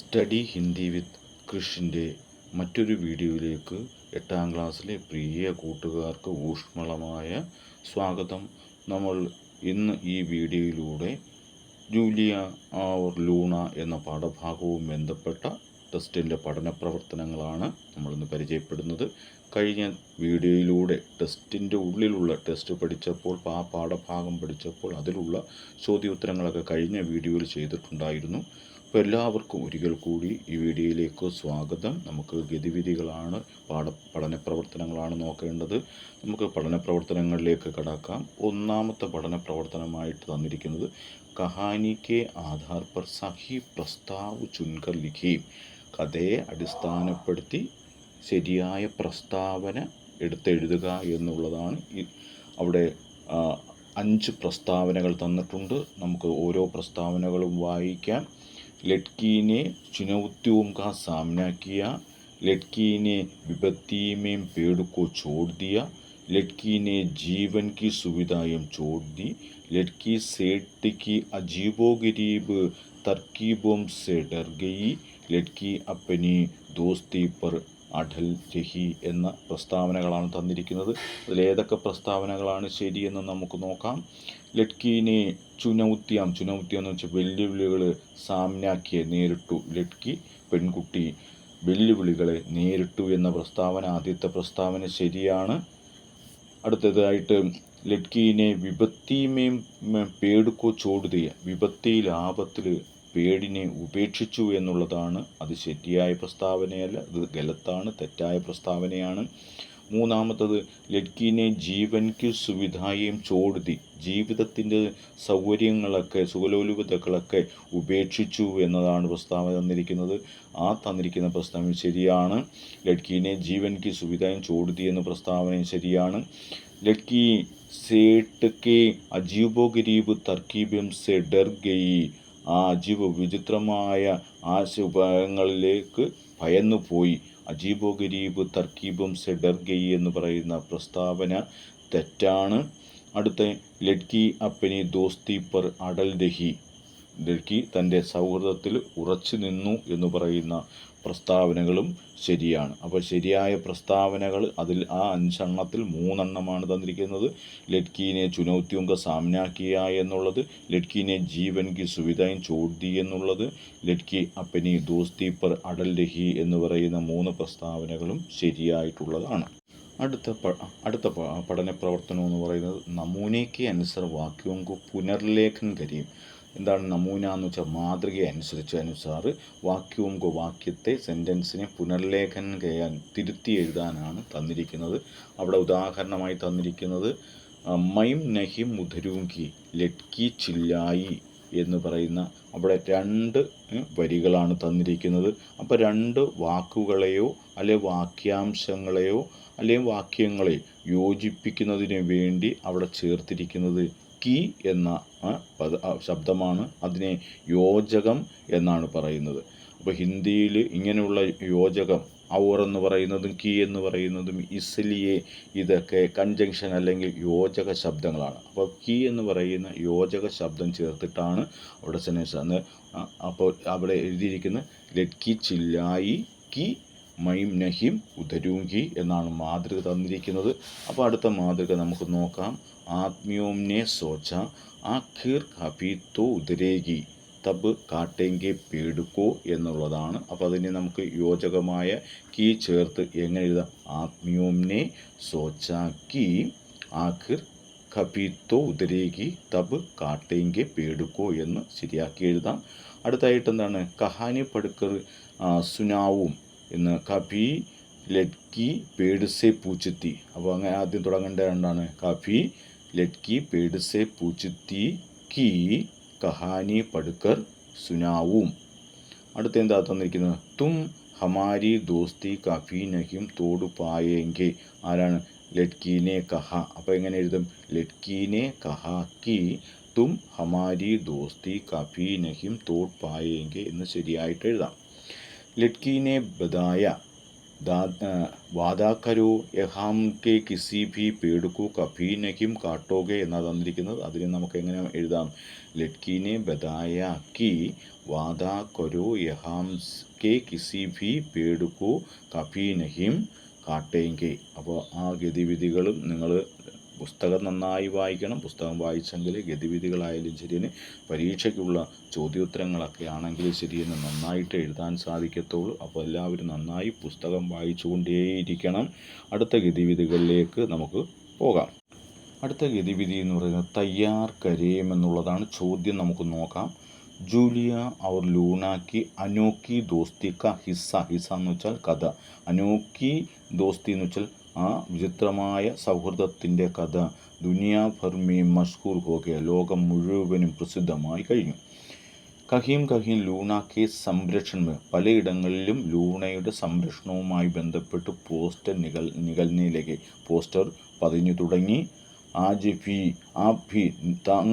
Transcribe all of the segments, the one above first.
Study Hindi വിത്ത് കൃഷിന്റെ മറ്റൊരു വീഡിയോയിലേക്ക് എട്ടാം ക്ലാസ്സിലെ പ്രിയ കൂട്ടുകാർക്ക് ഊഷ്മളമായ സ്വാഗതം. നമ്മൾ ഇന്ന് ഈ വീഡിയോയിലൂടെ ജൂലിയ ഓർ ലൂണ എന്ന പാഠഭാഗവും ബന്ധപ്പെട്ട ടെസ്റ്റിന്റെ പഠന പ്രവർത്തനങ്ങളാണ് നമ്മളിന്ന് പരിചയപ്പെടുന്നത്. കഴിഞ്ഞ വീഡിയോയിലൂടെ ടെസ്റ്റിന്റെ ഉള്ളിലുള്ള ടെസ്റ്റ് പഠിച്ചപ്പോൾ ആ പാഠഭാഗം പഠിച്ചപ്പോൾ അതിലുള്ള ചോദ്യോത്തരങ്ങളൊക്കെ കഴിഞ്ഞ വീഡിയോയിൽ ചെയ്തിട്ടുണ്ടായിരുന്നു. അപ്പോൾ എല്ലാവർക്കും ഒരിക്കൽ കൂടി ഈ വീഡിയോയിലേക്ക് സ്വാഗതം. നമുക്ക് ഗതിവിധികളാണ് പാഠ പഠന പ്രവർത്തനങ്ങളാണ് നോക്കേണ്ടത്. നമുക്ക് പഠന പ്രവർത്തനങ്ങളിലേക്ക് കടക്കാം. ഒന്നാമത്തെ പഠന പ്രവർത്തനമായിട്ട് തന്നിരിക്കുന്നത് കഹാനിക്ക് ആധാർ പർ സഹി പ്രസ്താവ് ചുൻകർ ലിഖി. കഥയെ അടിസ്ഥാനപ്പെടുത്തി ശരിയായ പ്രസ്താവന എടുത്തെഴുതുക എന്നുള്ളതാണ് അവിടെ അഞ്ച് പ്രസ്താവനകൾ തന്നിട്ടുണ്ട്. നമുക്ക് ഓരോ പ്രസ്താവനകളും വായിക്കാം. लड़की ने चुनौतियों का सामना किया। लड़की ने विपत्ति में पेड़ को छोड़ दिया। लड़की ने जीवन की सुविधाएँ छोड़ दी। लड़की सेठ की अजीबो गरीब तरकीबों से डर गई। लड़की अपनी दोस्ती पर അടൽ ജഹി എന്ന പ്രസ്താവനകളാണ് തന്നിരിക്കുന്നത്. അതിലേതൊക്കെ പ്രസ്താവനകളാണ് ശരിയെന്ന് നമുക്ക് നോക്കാം. ലഡ്കീനെ ചുനൗത്യാം ചുനൗത്യം എന്ന് വെച്ചാൽ വെല്ലുവിളികൾ സാമ്നാക്കിയെ നേരിട്ടു. ലഡ്കി പെൺകുട്ടി വെല്ലുവിളികളെ നേരിട്ടു എന്ന പ്രസ്താവന ആദ്യത്തെ പ്രസ്താവന ശരിയാണ്. അടുത്തതായിട്ട് ലഡ്കീനെ വിപത്തിമേം പേടുക്കോ ചോടുതയ. വിപത്തിയിൽ ആപത്തിൽ പേടിനെ ഉപേക്ഷിച്ചു എന്നുള്ളതാണ്. അത് ശരിയായ പ്രസ്താവനയല്ല ഇത് ഗലത്താണ് തെറ്റായ പ്രസ്താവനയാണ്. മൂന്നാമത്തത് ലഡ്കീനെ ജീവൻക്ക് സുവിധായും ചോടുതി ജീവിതത്തിന്റെ സൗകര്യങ്ങളൊക്കെ സുഖലോലുപതകളൊക്കെ ഉപേക്ഷിച്ചു എന്നതാണ് പ്രസ്താവന തന്നിരിക്കുന്നത്. ആ തന്നിരിക്കുന്ന പ്രസ്താവന ശരിയാണ്. ലഡ്കീനെ ജീവൻക്ക് സുവിധായും ചോടുതി എന്ന പ്രസ്താവനയും ശരിയാണ്. ലഡ്കി സേട്ട് കെ അജീബോ ഗരീബ് തർക്കീബും സെ ഡർ ഗയി ആ അജീബ് വിചിത്രമായ ഭയന്നു ഭയന്നുപോയി അജീബോ ഗരീബ് തർക്കീബും സെ എന്ന് പറയുന്ന പ്രസ്താവന തെറ്റാണ്. അടുത്ത ലഡ്കി അപ്പനി ദോസ്തി പർ അടൽ ദഹി ലഡ്കി തന്റെ സൗഹൃദത്തിൽ ഉറച്ചു നിന്നു എന്ന് പറയുന്ന പ്രസ്താവനകളും ശരിയാണ്. അപ്പോൾ ശരിയായ പ്രസ്താവനകൾ അതിൽ ആ അഞ്ചെണ്ണത്തിൽ മൂന്നെണ്ണമാണ് തന്നിരിക്കുന്നത്. ലഡ്കീനെ ചുനൗത്യുങ്ക സാമ്നാക്കിയ എന്നുള്ളത് ലഡ്കീനെ ജീവൻ കി സുവിധയും ചോദ്യ എന്നുള്ളത് ലഡ്കി അപ്പനി ദോസ്തി പർ അടൽ രഹി എന്ന് പറയുന്ന മൂന്ന് പ്രസ്താവനകളും ശരിയായിട്ടുള്ളതാണ്. അടുത്ത അടുത്ത പഠന പ്രവർത്തനം എന്ന് പറയുന്നത് നമൂനയ്ക്ക് അനുസർ വാക്യവും കു പുനർലേഖൻ കരിയും എന്താണ് നമൂന എന്ന് വെച്ചാൽ മാതൃക അനുസരിച്ച് അനുസാർ വാക്യവും വാക്യത്തെ സെന്റൻസിനെ പുനർലേഖനം ചെയ്യാൻ തിരുത്തി എഴുതാനാണ് തന്നിരിക്കുന്നത്. അവിടെ ഉദാഹരണമായി തന്നിരിക്കുന്നത് മൈം നഹിം മുധരൂങ്കി ലഡ്കി ചില്ലായി എന്ന് പറയുന്ന അവിടെ രണ്ട് വരികളാണ് തന്നിരിക്കുന്നത്. അപ്പോൾ രണ്ട് വാക്കുകളെയോ അല്ലെ വാക്യാംശങ്ങളെയോ അല്ലെങ്കിൽ വാക്യങ്ങളെ യോജിപ്പിക്കുന്നതിന് വേണ്ടി അവിടെ ചേർത്തിരിക്കുന്നത് കി എന്ന പദ ശബ്ദമാണ് അതിനെ യോജകം എന്നാണ് പറയുന്നത്. അപ്പോൾ ഹിന്ദിയിൽ ഇങ്ങനെയുള്ള യോജകം ഔർ എന്ന് പറയുന്നതും കി എന്ന് പറയുന്നതും ഇസ്ലിയെ ഇതൊക്കെ കൺജങ്ഷൻ അല്ലെങ്കിൽ യോജക ശബ്ദങ്ങളാണ്. അപ്പോൾ കി എന്ന് പറയുന്ന യോജക ശബ്ദം ചേർത്തിട്ടാണ് അവിടെ അന്ന് അപ്പോൾ അവിടെ എഴുതിയിരിക്കുന്ന ലഡ്കി ചില്ലായി കി മൈം നഹിം ഉദരൂഹി എന്നാണ് മാതൃക തന്നിരിക്കുന്നത്. അപ്പോൾ അടുത്ത മാതൃക നമുക്ക് നോക്കാം. ആത്മീയോംനെ സോച്ച ആഖിർ ഹബീത്തോ തോ ഉദരേഗി തബ് കാട്ടെങ്കെ പേടുക്കോ എന്നുള്ളതാണ്. അപ്പോൾ അതിനെ നമുക്ക് യോജകമായ കീ ചേർത്ത് എങ്ങനെ എഴുതാം? ആത്മീയോംനെ സോച്ച കി ആഖിർ കപീത്തോ ഉദരേഗി തബ് കാട്ടേങ്കെ പേടുക്കോ എന്ന് ശരിയാക്കി എഴുതാം. അടുത്തായിട്ട് എന്താണ്? കഹാനി പടുക്കർ സുനാവും എന്ന് കഫി ലഡ്കി പേടുസെ പൂച്ചത്തി. അപ്പോൾ അങ്ങനെ ആദ്യം തുടങ്ങേണ്ട രണ്ടാണ്. കഫി ലഡ്കി പേടുസെ പൂച്ചത്തി കി കഹാനി പടുക്കർ സുനാവും. അടുത്ത എന്താ തന്നിരിക്കുന്നത്? തും ഹമാരി ദോസ്തി കഫി നഹിം തോടു പായെങ്കെ ആരാണ്? ലഡ്കീനെ കഹ. അപ്പോൾ എങ്ങനെ എഴുതും? ലഡ്കീനെ കഹ കി തും ഹമാരി ദോസ്തി കഫി നഹിം തോട് പായെങ്കെ എന്ന് ശരിയായിട്ട് എഴുതാം. ലഡ്കീനെ ബദായ. വാദാക്കരോ കരോ യഹാം കെ കിസി ഭി പേടുക്കു കഭി നഹിം കാട്ടോകെ എന്നാണ് തന്നിരിക്കുന്നത്. അതിനെ നമുക്ക് എങ്ങനെ എഴുതാം? ലഡ്കീനെ ബദായ കി വാദാ കരോ യഹാം കെ കിസി ഭി പേടുക്കു കഭി നഹിം കാട്ടേങ്കെ. അപ്പോൾ ആ ഗതിവിധികളും നിങ്ങൾ പുസ്തകം നന്നായി വായിക്കണം. പുസ്തകം വായിച്ചെങ്കിൽ ഗതിവിധികളായാലും ശരിയെന്ന് പരീക്ഷയ്ക്കുള്ള ചോദ്യോത്തരങ്ങളൊക്കെ ആണെങ്കിൽ ശരിയെന്ന് നന്നായിട്ട് എഴുതാൻ സാധിക്കത്തുള്ളൂ. അപ്പോൾ എല്ലാവരും നന്നായി പുസ്തകം വായിച്ചുകൊണ്ടേയിരിക്കണം. അടുത്ത ഗതിവിധികളിലേക്ക് നമുക്ക് പോകാം. അടുത്ത ഗതിവിധി എന്ന് പറയുന്നത് തയ്യാർ കരേം എന്നുള്ളതാണ് ചോദ്യം നമുക്ക് നോക്കാം. ജൂലിയ അവർ ലൂണാക്കി അനോക്കി ദോസ്തി ക ഹിസ്സ. ഹിസ്സ എന്ന് വെച്ചാൽ കഥ. അനോക്കി ദോസ്തി എന്ന് വെച്ചാൽ ആ വിചിത്രമായ സൗഹൃദത്തിന്റെ കഥ ദുനിയാ ഫർമി മഷ്കൂർ ഹോകെ ലോകം മുഴുവനും പ്രസിദ്ധമായി കഴിഞ്ഞു. കഹീം കഹീം ലൂണ കേസ് സംരക്ഷണം പലയിടങ്ങളിലും ലൂണയുടെ സംരക്ഷണവുമായി ബന്ധപ്പെട്ട് പോസ്റ്റർ നികൽ നികൽനയിലേക്ക് പോസ്റ്റർ പതിഞ്ഞു തുടങ്ങി. ആജ് ഫി ആ ഫി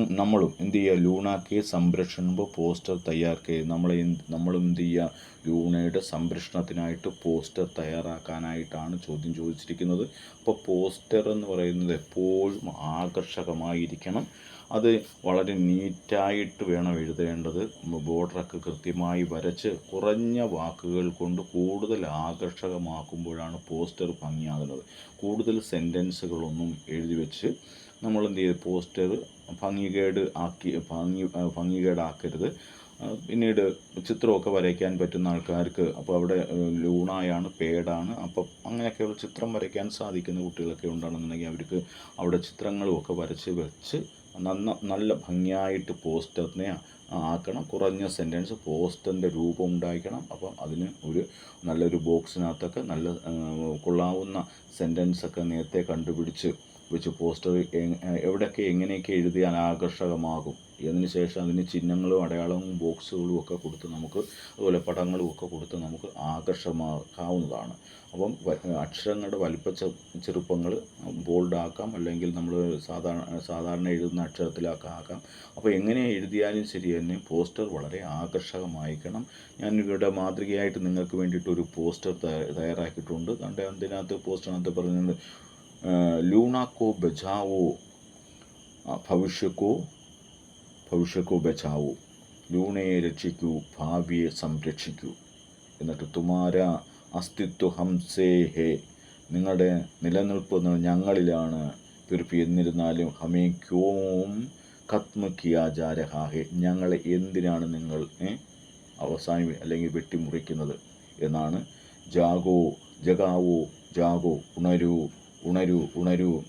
നമ്മളും എന്ത് ചെയ്യുക? ലൂണാക്കെ സംരക്ഷണ പോസ്റ്റർ തയ്യാറാക്കുക നമ്മളെ നമ്മളും എന്ത് ചെയ്യുക? ലൂണയുടെ സംരക്ഷണത്തിനായിട്ട് പോസ്റ്റർ തയ്യാറാക്കാനായിട്ടാണ് ചോദ്യം ചോദിച്ചിരിക്കുന്നത്. അപ്പോൾ പോസ്റ്റർ എന്ന് പറയുന്നത് എപ്പോഴും ആകർഷകമായിരിക്കണം. അത് വളരെ നീറ്റായിട്ട് വേണം എഴുതേണ്ടത്. ബോർഡറൊക്കെ കൃത്യമായി വരച്ച് കുറഞ്ഞ വാക്കുകൾ കൊണ്ട് കൂടുതൽ ആകർഷകമാക്കുമ്പോഴാണ് പോസ്റ്റർ ഭംഗിയാകുന്നത്. കൂടുതൽ സെന്റൻസുകളൊന്നും എഴുതി വെച്ച് നമ്മൾ എന്ത് ചെയ്ത് പോസ്റ്റർ ഭംഗികേട് ആക്കി ഭംഗി ഭംഗികേടാക്കരുത്. പിന്നീട് ചിത്രമൊക്കെ വരയ്ക്കാൻ പറ്റുന്ന ആൾക്കാർക്ക് അപ്പോൾ അവിടെ ലൂണായാണ് പേടാണ്. അപ്പം അങ്ങനെയൊക്കെയുള്ള ചിത്രം വരയ്ക്കാൻ സാധിക്കുന്ന കുട്ടികളൊക്കെ ഉണ്ടാണെന്നുണ്ടെങ്കിൽ അവർക്ക് അവിടെ ചിത്രങ്ങളും ഒക്കെ വരച്ച് വെച്ച് നന്ന നല്ല ഭംഗിയായിട്ട് പോസ്റ്ററിനെ ആക്കണം. കുറഞ്ഞ സെന്റൻസ് പോസ്റ്ററിന്റെ രൂപം ഉണ്ടായിരിക്കണം അപ്പം അതിന് ഒരു നല്ലൊരു ബോക്സിനകത്തൊക്കെ നല്ല കൊള്ളാവുന്ന സെന്റൻസൊക്കെ നേരത്തെ കണ്ടുപിടിച്ച് വെച്ച് പോസ്റ്റർ എവിടെയൊക്കെ എങ്ങനെയൊക്കെ എഴുതിയാൽ ആകർഷകമാകും. അതിന് ശേഷം അതിന് ചിഹ്നങ്ങളും അടയാളവും ബോക്സുകളും ഒക്കെ കൊടുത്ത് നമുക്ക് അതുപോലെ പടങ്ങളും ഒക്കെ കൊടുത്ത് നമുക്ക് ആകർഷമാക്കാവുന്നതാണ് അപ്പം അക്ഷരങ്ങളുടെ വലിപ്പ ചെറുപ്പങ്ങൾ ബോൾഡാക്കാം അല്ലെങ്കിൽ നമ്മൾ സാധാരണ സാധാരണ എഴുതുന്ന അക്ഷരത്തിലാക്കാം ആക്കാം അപ്പോൾ എങ്ങനെ എഴുതിയാലും ശരി തന്നെ പോസ്റ്റർ വളരെ ആകർഷകമായിരിക്കണം. ഞാൻ ഇവിടെ മാതൃകയായിട്ട് നിങ്ങൾക്ക് വേണ്ടിയിട്ട് ഒരു പോസ്റ്റർ തയ്യ- തയ്യാറാക്കിയിട്ടുണ്ട്. കണ്ട് അതിനകത്ത് പോസ്റ്ററിനകത്ത് പറയുന്നത് ലൂണാക്കോ ബജാവോ ഭവിഷ്യക്കോ ഭവിഷ്യക്കോ ബജാവോ. ലൂണയെ രക്ഷിക്കൂ ഭാവിയെ സംരക്ഷിക്കൂ. എന്നിട്ട് തുമാര അസ്തിത്വ ഹംസേ ഹേ നിങ്ങളുടെ നിലനിൽപ്പ് ഞങ്ങളിലാണ്. പിറപ്പി എന്നിരുന്നാലും ഹമേ ക്യോം ഖത്മ കിയാ ജാ രഹാ ഞങ്ങളെ എന്തിനാണ് നിങ്ങൾ അവസാനം അല്ലെങ്കിൽ വെട്ടിമുറിക്കുന്നത് എന്നാണ്. ജാഗോ ജഗാവോ ജാഗോ ഉണരൂ ഉണരൂ ഉണരൂ.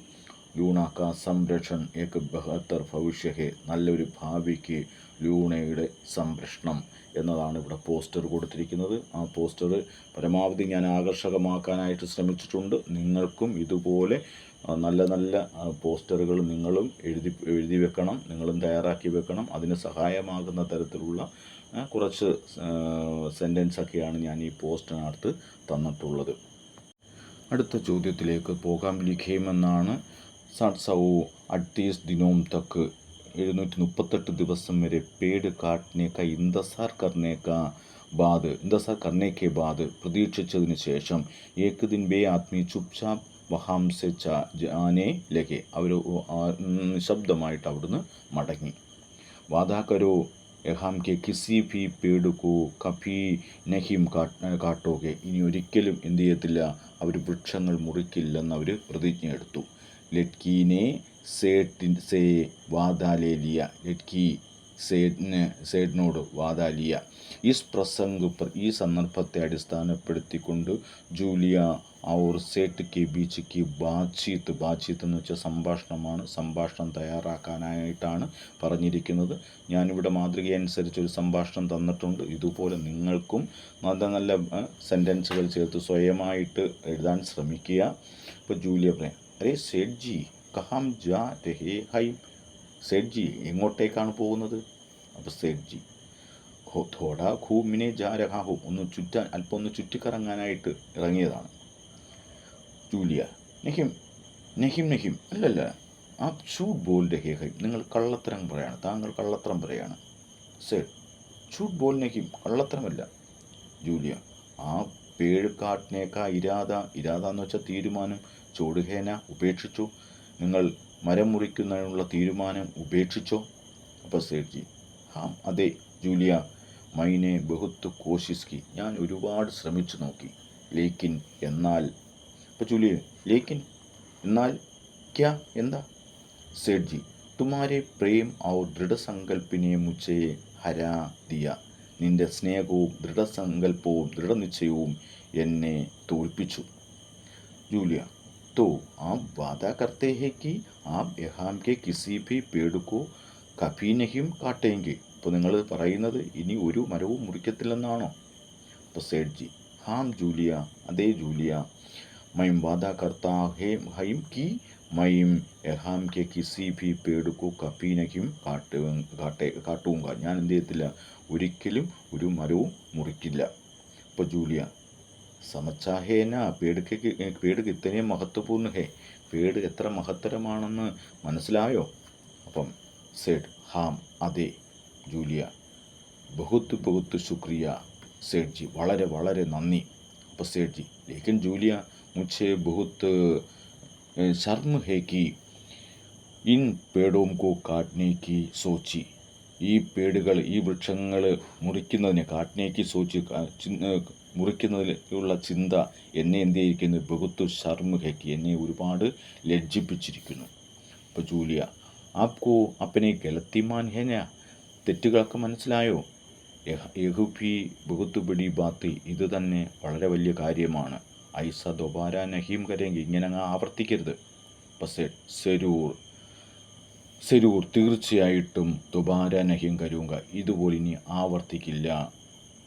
ലൂണാക്ക സംരക്ഷൺ ഏക ബഹത്തർ ഭവിഷ്യഹെ. നല്ലൊരു ഭാവിക്ക് ലൂണയുടെ സംരക്ഷണം. എന്നതാണ് ഇവിടെ പോസ്റ്റർ കൊടുത്തിരിക്കുന്നത്. ആ പോസ്റ്റർ പരമാവധി ഞാൻ ആകർഷകമാക്കാനായിട്ട് ശ്രമിച്ചിട്ടുണ്ട്. നിങ്ങൾക്കും ഇതുപോലെ നല്ല നല്ല പോസ്റ്ററുകൾ നിങ്ങളും എഴുതി എഴുതി വെക്കണം നിങ്ങളും തയ്യാറാക്കി വെക്കണം. അതിന് സഹായമാകുന്ന തരത്തിലുള്ള കുറച്ച് സെന്റൻസൊക്കെയാണ് ഞാൻ ഈ പോസ്റ്ററിനകത്ത് തന്നിട്ടുള്ളത്. അടുത്ത ചോദ്യത്തിലേക്ക് പോകാം. ലിഖേമെന്നാണ്. സട്സവു അഡ്തീസ് ദിനോം തക്ക് എഴുന്നൂറ്റി മുപ്പത്തെട്ട് ദിവസം വരെ പേട് കാട്ടിനേക്ക ഇന്ദസാർ കർണേക്ക ബാദ് ഇന്ദസാർ കർണേക്കെ ബാദ് പ്രതീക്ഷിച്ചതിന് ശേഷം ഏക് ദിൻ ബേ ആത്മീ ചുപ്ചാപ് വഹാംസെ ജാനെ ലഗെ അവർ നിശബ്ദമായിട്ട് അവിടുന്ന് മടങ്ങി. വാദാകരോ എഹാം കെ കിസി ഭി പേടുക്കോ കഫി നഹിം കാട്ട് കാട്ടോകെ. ഇനി ഒരിക്കലും എന്ത് ചെയ്യത്തില്ല. അവർ വൃക്ഷങ്ങൾ മുറിക്കില്ലെന്ന് അവർ പ്രതിജ്ഞ എടുത്തു ലഡ്കീനെ സേട്ടിൻ സേ വാദാലേലിയ ലഡ്കി സേഡിന് സേഡിനോട് വാദാലിയ ഈ പ്രസംഗ് ഈ സന്ദർഭത്തെ അടിസ്ഥാനപ്പെടുത്തിക്കൊണ്ട് ജൂലിയ ഔർ സേട്ട് കെ ബീച്ച് കി ബാച്ചീത്ത് ബാച്ചീത്ത് എന്ന് വെച്ചാൽ സംഭാഷണമാണ് സംഭാഷണം തയ്യാറാക്കാനായിട്ടാണ് പറഞ്ഞിരിക്കുന്നത്. ഞാനിവിടെ മാതൃക അനുസരിച്ച് ഒരു സംഭാഷണം തന്നിട്ടുണ്ട്. ഇതുപോലെ നിങ്ങൾക്കും നല്ല നല്ല സെന്റൻസുകൾ ചേർത്ത് സ്വയമായിട്ട് എഴുതാൻ ശ്രമിക്കുക. ഇപ്പോൾ ജൂലിയ പറയാം. അരേ സേഠ് ജി കഹാം ജാ രഹേ ഹൈ സേഠ് ജി എങ്ങോട്ടേക്കാണ് പോകുന്നത്? അപ്പോൾ സേഠ് ജി ഹോ ഖൂമിനെ ജാ രഹാ ഹോ. ഒന്ന് ചുറ്റാൻ അല്പം ഒന്ന് ചുറ്റിക്കറങ്ങാനായിട്ട് ഇറങ്ങിയതാണ്. ജൂലിയ നഹിം നഹിം നഹിം. അല്ലല്ല ആ ഷൂട്ട് ബോൾ രഹേ ഹൈ നിങ്ങൾ കള്ളത്തരം പറയാണ്. താങ്കൾ കള്ളത്തരം പറയാണ്. സേഡ് ഷൂട്ട് ബോൾ നഹിം കള്ളത്തരമല്ല. ജൂലിയ ആ പേഴ് കാട്ടിനേക്കാ ഇരാത ഇരാത എന്ന് വെച്ചാൽ തീരുമാനം. ചോടുകേന ഉപേക്ഷിച്ചു. നിങ്ങൾ മരം മുറിക്കുന്നതിനുള്ള തീരുമാനം ഉപേക്ഷിച്ചോ? അപ്പോൾ സേർജി ഹാം അതെ ജൂലിയ മൈനെ ബഹുത്ത് കോശിസ്കി. ഞാൻ ഒരുപാട് ശ്രമിച്ചു നോക്കി. ലേക്കിൻ എന്നാൽ? അപ്പോൾ ജൂലിയ ലേക്കിൻ എന്നാൽ ക്യാ? എന്താ? സേഠ്ജി തുമാരെ പ്രേം ഔർ ദൃഢസങ്കല്പിനെ മുച്ചയെ ഹരാ ദിയ. നിന്റെ സ്നേഹവും ദൃഢസങ്കല്പവും ദൃഢനിശ്ചയവും എന്നെ തോൽപ്പിച്ചു. ജൂലിയ तो आप वादा करते हैं कि आप यहां के किसी भी पेड़ को കഭി നഹിം കാട്ടേങ്കി ഇപ്പോൾ നിങ്ങൾ പറയുന്നത് ഇനി ഒരു മരവും മുറിക്കത്തില്ലെന്നാണോ അപ്പോൾ സേഠ്ജി ഹാം ജൂലിയ അതേ ജൂലിയ മൈം വാദ കർത്താ ഹേ ഹൈം കി മൈം എഹാം കെ കിസി ഭി പേടുക്കോ കഭി നഹിം കാട്ടു കാട്ടേ കാട്ടുക ഞാൻ എന്ത് ചെയ്യത്തില്ല ഒരിക്കലും ഒരു മരവും മുറിക്കില്ല അപ്പോൾ ജൂലിയ സമച്ചാ പേടിക്ക് പേടുക്ക് ഇത്രയും മഹത്വപൂർണ ഹേ പേട് എത്ര മഹത്തരമാണെന്ന് മനസ്സിലായോ? അപ്പം സേഡ് ഹാം അതെ ജൂലിയ. ബഹുത്ത് ബഹുത്ത് ശുക്രിയ സേഠ്ജി വളരെ വളരെ നന്ദി. അപ്പോൾ സേഠ്ജി ലേക്കൻ ജൂലിയ മുച്ചേ ബഹുത്ത് ശർമ്മ ഹേക്കി ഇൻ പേടോം കോ കാട്നെ കി സോച്ചി. ഈ പേടുകൾ ഈ വൃക്ഷങ്ങൾ മുറിക്കുന്നതിന് കാട്ടിനേക്ക് സൂചി മുറിക്കുന്നതിലുള്ള ചിന്ത എന്നെ എന്ത് ചെയ്തിരിക്കുന്നു ബഹുത്ത് ശർമ്മുഖയ്ക്ക് എന്നെ ഒരുപാട് ലജ്ജിപ്പിച്ചിരിക്കുന്നു. അപ്പോൾ ജൂലിയ ആപ്കോ അപ്പനെ ഗലത്തിമാൻ ഹേന തെറ്റുകളൊക്കെ മനസ്സിലായോ? യഹുബി ബഹുത്ത് ബിടി ബാത്തി ഇത് തന്നെ വളരെ വലിയ കാര്യമാണ്. ഐസ ദൊബാര നഹീം കരേങ്കി ഇങ്ങനെ അങ്ങ് ആവർത്തിക്കരുത് പക്ഷേ സെരൂർ സെരൂർ തീർച്ചയായിട്ടും ദുബാര നഹീം കരൂങ്ക ഇതുപോലെ ഇനി ആവർത്തിക്കില്ല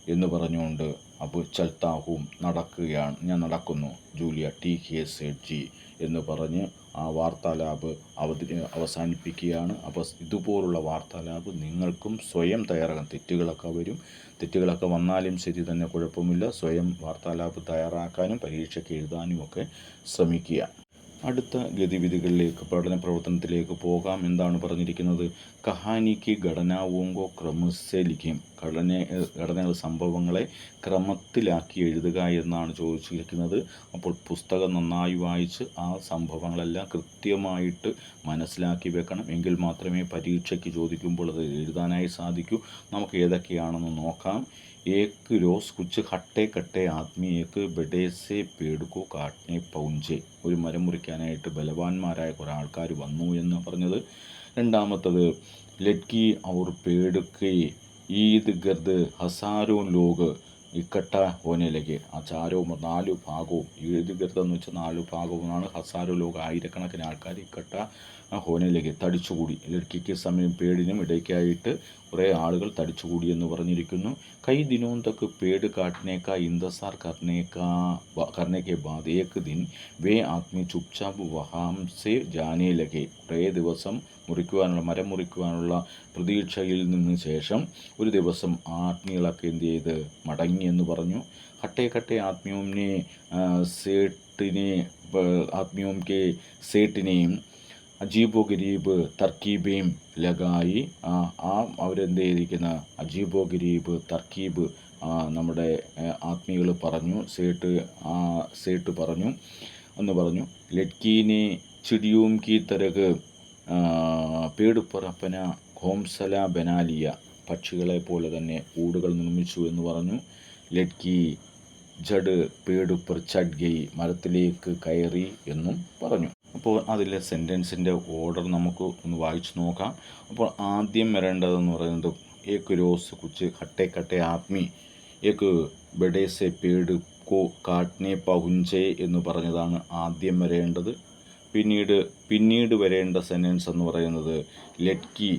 എന്ന് പറഞ്ഞുകൊണ്ട് അബു ചൽത്താഹും നടക്കുകയാണ് ഞാൻ നടക്കുന്നു. ജൂലിയ ടി കെ എസ് സെഡ്ജി എന്ന് പറഞ്ഞ് ആ വാർത്താലാബ് അവതി അവസാനിപ്പിക്കുകയാണ്. അപ്പോൾ ഇതുപോലുള്ള വാർത്താലാബ് നിങ്ങൾക്കും സ്വയം തയ്യാറാകാം തെറ്റുകളൊക്കെ വരും. തെറ്റുകളൊക്കെ വന്നാലും ശരി തന്നെ കുഴപ്പമില്ല. സ്വയം വാർത്താലാബ് തയ്യാറാക്കാനും പരീക്ഷയ്ക്ക് എഴുതാനും ഒക്കെ ശ്രമിക്കുക. അടുത്ത ഗതിവിധികളിലേക്ക് പഠന പ്രവർത്തനത്തിലേക്ക് പോകാം എന്താണ് പറഞ്ഞിരിക്കുന്നത്. കഹാനിക്ക് ഘടനാവോങ്കോ ലിഖിം ഘടന ഘടനകൾ സംഭവങ്ങളെ ക്രമത്തിലാക്കി എഴുതുക എന്നാണ് ചോദിച്ചിരിക്കുന്നത്. അപ്പോൾ പുസ്തകം നന്നായി വായിച്ച് ആ സംഭവങ്ങളെല്ലാം കൃത്യമായിട്ട് മനസ്സിലാക്കി വെക്കണം. എങ്കിൽ മാത്രമേ പരീക്ഷയ്ക്ക് ചോദിക്കുമ്പോൾ അത് എഴുതാനായി സാധിക്കൂ. നമുക്ക് ഏതൊക്കെയാണെന്ന് നോക്കാം. ഏക്ക് രോസ് കുച്ച് ഹട്ടെ കട്ടെ ആദ്മി ഏക്ക് ബഡേസെ പേടുക്കോ കാട്ടിനെ പൗഞ്ചെ. ഒരു മരം മുറിക്കാനായിട്ട് ബലവാന്മാരായ കുറേ ആൾക്കാർ വന്നു എന്ന് പറഞ്ഞത്. രണ്ടാമത്തത് ലഡ്കി ഔർ പേടുക്കെ ഈദ് ഗർദ് ഹസാരോ ലോഗ് ഇക്കട്ട ഹോനയിലേക്ക് ആ ചാരവും നാല് ഭാഗവും എന്ന് വെച്ചാൽ നാല് ഭാഗവുമാണ് ഹസാരോ ലോക ആയിരക്കണക്കിന് ആൾക്കാർ ഇക്കട്ട ഹോനയിലേക്ക് തടിച്ചുകൂടി. ലഡ്ക്കിക്ക് സമയം പേടിനും ഇടയ്ക്കായിട്ട് കുറേ ആളുകൾ തടിച്ചുകൂടി എന്ന് പറഞ്ഞിരിക്കുന്നു. കൈ ദിനവും തക്ക് പേട് കാട്ടിനേക്കാ ഇന്ദസാർ കർണേക്കാ കർണേക്കെ ബാധയേക്ക് ദിൻ. വേ ആത്മീ ചുപ്ചാപ് വഹാംസെ ജാനയിലേക്ക് കുറേ ദിവസം മുറിക്കുവാനുള്ള മരം മുറിക്കുവാനുള്ള പ്രതീക്ഷയിൽ നിന്ന് ശേഷം ഒരു ദിവസം ആത്മീകളൊക്കെ എന്ത് ചെയ്ത് മടങ്ങി എന്ന് പറഞ്ഞു. കട്ടേ കട്ടെ ആത്മീയനെ സേട്ടിനെ ആത്മീയോം കെ സേട്ടിനെയും അജീബോ ഗരീബ് തർക്കീബേയും ലഗായി. ആ അവരെന്ത് ചെയ്തിരിക്കുന്ന? അജീബോ ഗരീബ് തർക്കീബ് നമ്മുടെ ആത്മീകൾ പറഞ്ഞു സേട്ട് ആ സേട്ട് പറഞ്ഞു എന്ന് പറഞ്ഞു. ലഡ്കീനെ ചിടിയും കീ തരക് പേട് ഹോംസല ബനാലിയ പക്ഷികളെ പോലെ തന്നെ കൂടുകൾ നിർമ്മിച്ചു എന്ന് പറഞ്ഞു. ലഡ്കി ജഡ് പേടുപ്പർ പർ ചഡ് മരത്തിലേക്ക് കയറി എന്നും പറഞ്ഞു. അപ്പോൾ അതിലെ സെന്റൻസിന്റെ ഓർഡർ നമുക്ക് ഒന്ന് വായിച്ചു നോക്കാം. അപ്പോൾ ആദ്യം വരേണ്ടതെന്ന് പറയുന്നത് ഏക്ക് രോസ് കുച്ച് കട്ടെ കട്ടെ ആത്മി ഏക്ക് ബഡേസെ പേട് കോ പഹുഞ്ചേ പഹുഞ്ചെ എന്ന് പറഞ്ഞതാണ് ആദ്യം വരേണ്ടത്. പിന്നീട് പിന്നീട് വരേണ്ട സെന്റൻസ് എന്ന് പറയുന്നത് ലഡ്കി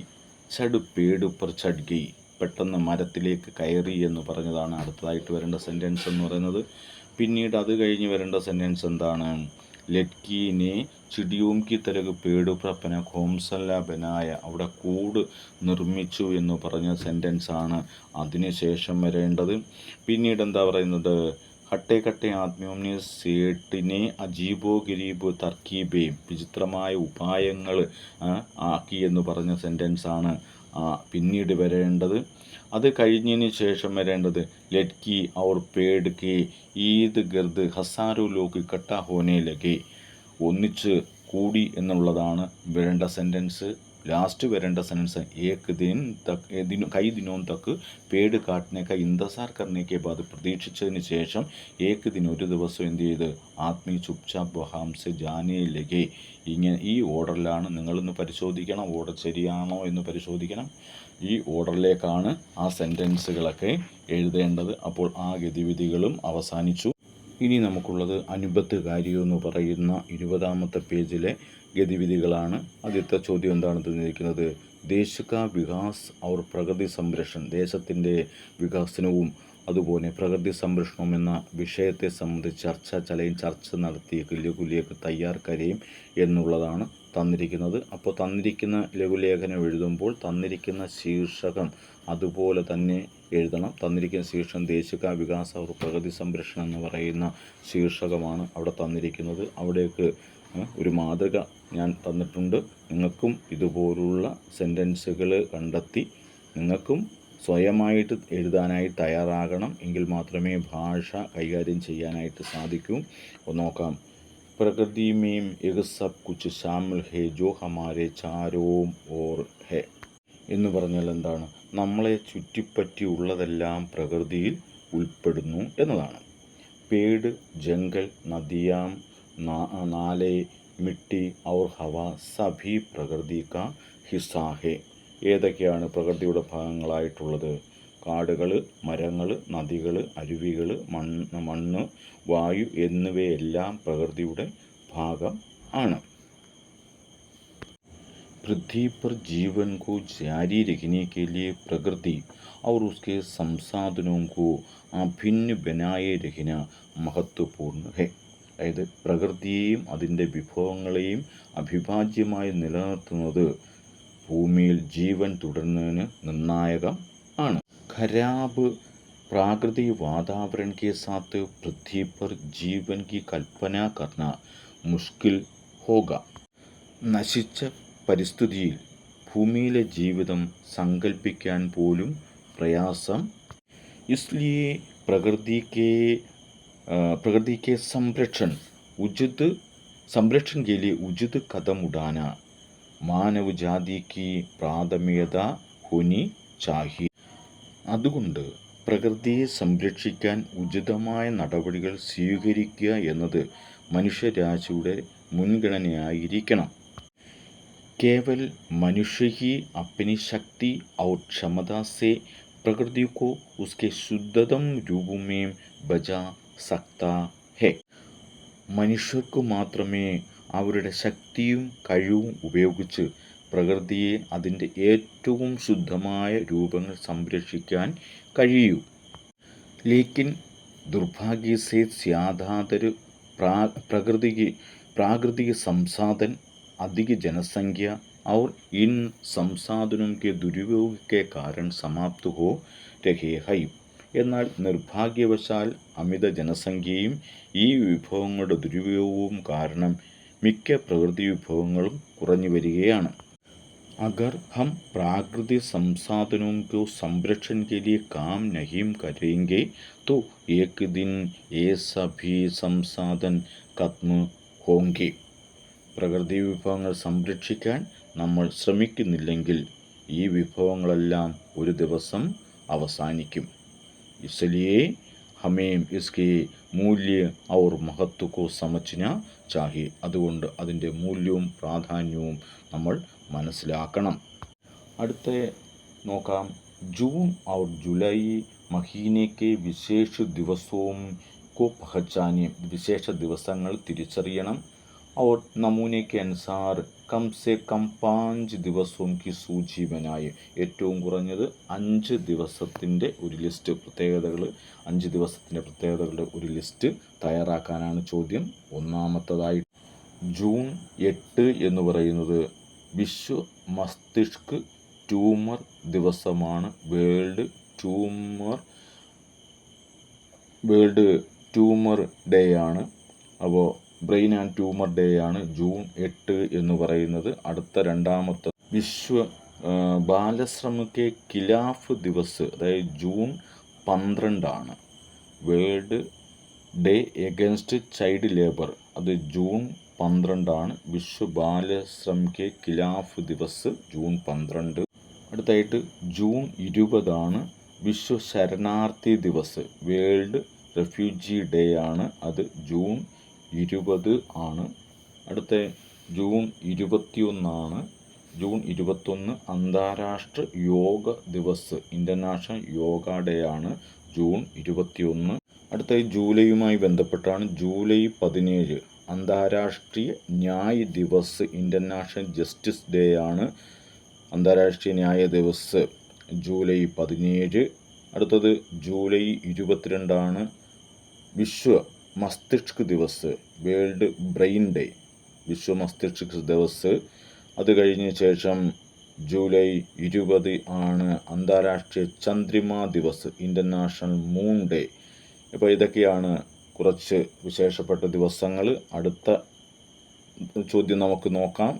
ചട് പേടു പെർ ചഡ്ഗി പെട്ടെന്ന് മരത്തിലേക്ക് കയറി എന്ന് പറഞ്ഞതാണ് അടുത്തതായിട്ട് വരേണ്ട സെന്റൻസ് എന്ന് പറയുന്നത്. പിന്നീട് അത് കഴിഞ്ഞ് വരേണ്ട സെന്റൻസ് എന്താണ്? ലഡ്കീനെ ചിടിയും കി തരക് പേടു പ്രപ്പന ഖോംസല്ല ബനായ അവിടെ കൂട് നിർമ്മിച്ചു എന്ന് പറഞ്ഞ സെന്റൻസാണ് അതിനുശേഷം വരേണ്ടത്. പിന്നീട് എന്താ പറയുന്നത്? ഹട്ടെ കട്ടെ ആത്മീയനെ സേട്ടിനെ അജീബോ ഗരീബ് തർക്കീബേയും വിചിത്രമായ ഉപായങ്ങൾ ആക്കി എന്ന് പറഞ്ഞ സെന്റൻസാണ് പിന്നീട് വരേണ്ടത്. അത് കഴിഞ്ഞതിന് ശേഷം വരേണ്ടത് ലഡ്കി ഔർ പേഡ് കെ ഈദ് ഗർദ് ഹസാരു ലോക്ക് കട്ട ഹോനെ ലഗെ ഒന്നിച്ച് കൂടി എന്നുള്ളതാണ് വരേണ്ട സെന്റൻസ് ലാസ്റ്റ് വരേണ്ട സെൻസ് ഏക് ഏ ദിനോ കൈ ദിനവും തക്ക് പേട് കാട്ടിനേക്ക ഇന്തസാർ കർണേക്കെ ബാദ് പ്രതീക്ഷിച്ചതിന് ശേഷം ഏക് ദിൻ ഒരു ദിവസം എന്ത് ചെയ്ത്? ആത്മീ ചുപ്ചാപ്പ് വഹാംസ് ജാനേ ലഗെ ഇങ്ങനെ ഈ ഓർഡറിലാണ് നിങ്ങളൊന്ന് പരിശോധിക്കണം. ഓർഡർ ശരിയാണോ എന്ന് പരിശോധിക്കണം. ഈ ഓർഡറിലേക്കാണ് ആ സെന്റൻസുകളൊക്കെ എഴുതേണ്ടത്. അപ്പോൾ ആ ഗതിവിധികളും അവസാനിച്ചു. ഇനി നമുക്കുള്ളത് അനുപത്ത് കാര്യം എന്ന് പറയുന്ന ഇരുപതാമത്തെ പേജിലെ ഗതിവിധികളാണ്. ആദ്യത്തെ ചോദ്യം എന്താണ് തന്നിരിക്കുന്നത് ദേശക വികാസ് അവർ പ്രകൃതി സംരക്ഷൺ ദേശത്തിന്റെ വികാസനവും അതുപോലെ പ്രകൃതി സംരക്ഷണം എന്ന വിഷയത്തെ സംബന്ധിച്ച് ചർച്ച ചലയും ചർച്ച നടത്തി ലഘുലേഖ തയ്യാർ കരയും എന്നുള്ളതാണ് തന്നിരിക്കുന്നത്. അപ്പോൾ തന്നിരിക്കുന്ന ലഘുലേഖനം എഴുതുമ്പോൾ തന്നിരിക്കുന്ന ശീർഷകം അതുപോലെ തന്നെ എഴുതണം. തന്നിരിക്കുന്ന ശീർഷകം ദേശിക വികാസ ഔർ പ്രകൃതി സംരക്ഷണം എന്ന് പറയുന്ന ശീർഷകമാണ് അവിടെ തന്നിരിക്കുന്നത്. അവിടേക്ക് ഒരു മാതൃക ഞാൻ തന്നിട്ടുണ്ട്. നിങ്ങൾക്കും ഇതുപോലുള്ള സെന്റൻസുകൾ കണ്ടെത്തി നിങ്ങൾക്കും സ്വയമായിട്ട് എഴുതാനായി തയ്യാറാകണം. എങ്കിൽ മാത്രമേ ഭാഷ കൈകാര്യം ചെയ്യാനായിട്ട് സാധിക്കൂ. നോക്കാം. പ്രകൃതി മേം egg sub Cooch Shamil hey Joe ഹമാരെ ചാരോം or ഹേ. എന്ന് പറഞ്ഞാൽ എന്താണ്? നമ്മളെ ചുറ്റിപ്പറ്റിയുള്ളതെല്ലാം പ്രകൃതിയിൽ ഉൾപ്പെടുന്നു എന്നതാണ്. പേട് ജംഗൽ നദിയാം നാലെ മിട്ടി ഔർ ഹവ സഭി പ്രകൃതി ക ഹിസാഹെ ഏതൊക്കെയാണ് പ്രകൃതിയുടെ ഭാഗങ്ങളായിട്ടുള്ളത്? കാടുകൾ മരങ്ങൾ നദികൾ അരുവികൾ മണ്ണ് മണ്ണ് വായു എന്നിവയെല്ലാം പ്രകൃതിയുടെ ഭാഗം ആണ്. പൃഥ്വി പർ ജീവൻ को जारी रखने के लिए प्रकृति और उसके संसाधनों को अभिन्न बनाए रखना महत्वपूर्ण है അതായത് പ്രകൃതിയെയും അതിൻ്റെ വിഭവങ്ങളെയും അവിഭാജ്യമായി നിലനിർത്തുന്നത് ഭൂമിയിൽ ജീവൻ തുടരുന്നതിന് നിർണായകം ആണ് ഖരാബ് प्राकृतिक वातावरण के साथ पृथ्वी पर जीवन की कल्पना करना मुश्किल होगा നശിച്ച പരിസ്ഥിതിയിൽ ഭൂമിയിലെ ജീവിതം സങ്കല്പിക്കാൻ പോലും പ്രയാസം इसलिए प्रकृति के अ, प्रकृति के संरक्षण उचित संरक्षण के लिए उचित कदम उठाना മാനവ ജാതിക്ക് പ്രാഥമികത ഹോനി ചാഹി അതുകൊണ്ട് പ്രകൃതിയെ സംരക്ഷിക്കാൻ ഉചിതമായ നടപടികൾ സ്വീകരിക്കുക എന്നത് മനുഷ്യരാശിയുടെ മുൻഗണനയായിരിക്കണം केवल मनुष्य ही अपनी शक्ति और क्षमता से प्रकृति को उसके शुद्धतम रूप में बचा सकता है മനുഷ്യർക്ക് മാത്രമേ അവരുടെ ശക്തിയും കഴിവും ഉപയോഗിച്ച് പ്രകൃതിയെ അതിൻ്റെ ഏറ്റവും ശുദ്ധമായ രൂപങ്ങൾ സംരക്ഷിക്കാൻ കഴിയൂ ലേക്കിൻ दुर्भाग्य से ज़्यादातर प्रा प्रकृति की प्राकृतिक संसाधन अधिक जनसंख्या और इन संसाधनों के दुरुपयोग के कारण समाप्त हो रहे हैं എന്നാൽ നിർഭാഗ്യവശാൽ അമിത ജനസംഖ്യയും ഈ വിഭവങ്ങളുടെ ദുരുപയോഗവും കാരണം മിക്ക പ്രകൃതി വിഭവങ്ങളും കുറഞ്ഞു വരികയാണ് अगर हम प्राकृतिक संसाधनों को संरक्षण के लिए काम नहीं करेंगे तो एक दिन ये सभी संसाधन खत्म होंगे പ്രകൃതി വിഭവങ്ങൾ സംരക്ഷിക്കാൻ നമ്മൾ ശ്രമിക്കുന്നില്ലെങ്കിൽ ഈ വിഭവങ്ങളെല്ലാം ഒരു ദിവസം അവസാനിക്കും इसलिए हमें इसके മൂല്യ ഔർ മഹത്വക്കോ സമച്ചിന ചാഹി അതുകൊണ്ട് അതിൻ്റെ മൂല്യവും പ്രാധാന്യവും നമ്മൾ മനസ്സിലാക്കണം അടുത്ത നോക്കാം ജൂൺ ഔർ ജൂലൈ മഹീനയ്ക്ക് വിശേഷ ദിവസവും को पहचाने വിശേഷ ദിവസങ്ങൾ തിരിച്ചറിയണം और नमूने के अनुसार കം സെ കം പാഞ്ച് ദിവസവും കി സൂചി ബനായി ഏറ്റവും കുറഞ്ഞത് അഞ്ച് ദിവസത്തിൻ്റെ ഒരു ലിസ്റ്റ് പ്രത്യേകതകൾ അഞ്ച് ദിവസത്തിൻ്റെ പ്രത്യേകതകളുടെ ഒരു ലിസ്റ്റ് തയ്യാറാക്കാനാണ് ചോദ്യം ഒന്നാമത്തതായി ജൂൺ എട്ട് എന്ന് പറയുന്നത് വിശ്വ മസ്തിഷ്ക് ട്യൂമർ ദിവസമാണ് world tumour world tumour day ആണ് അപ്പോൾ ബ്രെയിൻ ആൻഡ് ട്യൂമർ ഡേ ആണ് ജൂൺ എട്ട് എന്ന് പറയുന്നത്. അടുത്ത രണ്ടാമത്തെ വിശ്വ ബാലശ്രമക്ക് ഖിലാഫ് ദിവസ് അതായത് ജൂൺ പന്ത്രണ്ടാണ്. World day against child labour അത് ജൂൺ പന്ത്രണ്ടാണ്. വിശ്വ ബാലശ്രം കെ ഖിലാഫ് ദിവസ് ജൂൺ പന്ത്രണ്ട്. അടുത്തായിട്ട് ജൂൺ ഇരുപതാണ് വിശ്വ ശരണാർത്ഥി ദിവസ് വേൾഡ് റെഫ്യൂജി ഡേ ആണ്. അത് ജൂൺ ഇരുപത് ആണ്. അടുത്ത ജൂൺ ഇരുപത്തിയൊന്നാണ്. ജൂൺ ഇരുപത്തൊന്ന് അന്താരാഷ്ട്ര യോഗ ദിവസ് ഇന്റർനാഷണൽ യോഗ ഡേ ആണ് ജൂൺ ഇരുപത്തിയൊന്ന്. അടുത്ത ജൂലൈയുമായി ബന്ധപ്പെട്ടാണ് ജൂലൈ പതിനേഴ് അന്താരാഷ്ട്ര ന്യായ ദിവസ് ഇന്റർനാഷണൽ ജസ്റ്റിസ് ഡേ ആണ് അന്താരാഷ്ട്ര ന്യായ ദിവസ് ജൂലൈ പതിനേഴ്. അടുത്തത് ജൂലൈ ഇരുപത്തിരണ്ടാണ് വിശ്വ മസ്തിഷ്ക് ദിവസ് വേൾഡ് ബ്രെയിൻ ഡേ വിശ്വ മസ്തിഷ്ക് ദിവസ്. അത് കഴിഞ്ഞ ശേഷം ജൂലൈ ഇരുപത് ആണ് അന്താരാഷ്ട്ര ചന്ദ്രിമ ദിവസ് ഇന്റർനാഷണൽ മൂൺ ഡേ. അപ്പോൾ ഇതൊക്കെയാണ് കുറച്ച് വിശേഷപ്പെട്ട ദിവസങ്ങൾ. അടുത്ത ചോദ്യം നമുക്ക് നോക്കാം.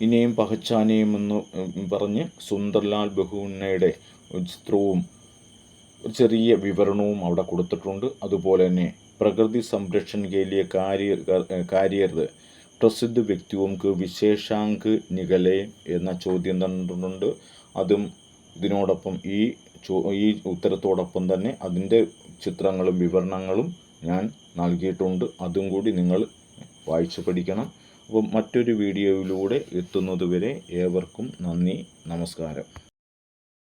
ഇനിയും പഹച്ചാനെയും എന്ന് പറഞ്ഞ് സുന്ദർലാൽ ബഹുണ്ണയുടെ ചിത്രവും ചെറിയ വിവരണവും അവിടെ കൊടുത്തിട്ടുണ്ട്. അതുപോലെ തന്നെ പ്രകൃതി സംരക്ഷണ കേലിയ കാര്യ കാര്യത് പ്രസിദ്ധ വ്യക്തികൾക്ക് വിശേഷാങ്ക് നികലെ എന്ന ചോദ്യം തന്നിട്ടുണ്ട്. അതും ഇതിനോടൊപ്പം ഈ ഈ ഉത്തരത്തോടൊപ്പം തന്നെ അതിന്റെ ചിത്രങ്ങളും വിവരണങ്ങളും ഞാൻ നൽകിയിട്ടുണ്ട്. അതും കൂടി നിങ്ങൾ വായിച്ചു പഠിക്കണം. അപ്പം മറ്റൊരു വീഡിയോയിലൂടെ എത്തുന്നതുവരെ ഏവർക്കും നന്ദി നമസ്കാരം.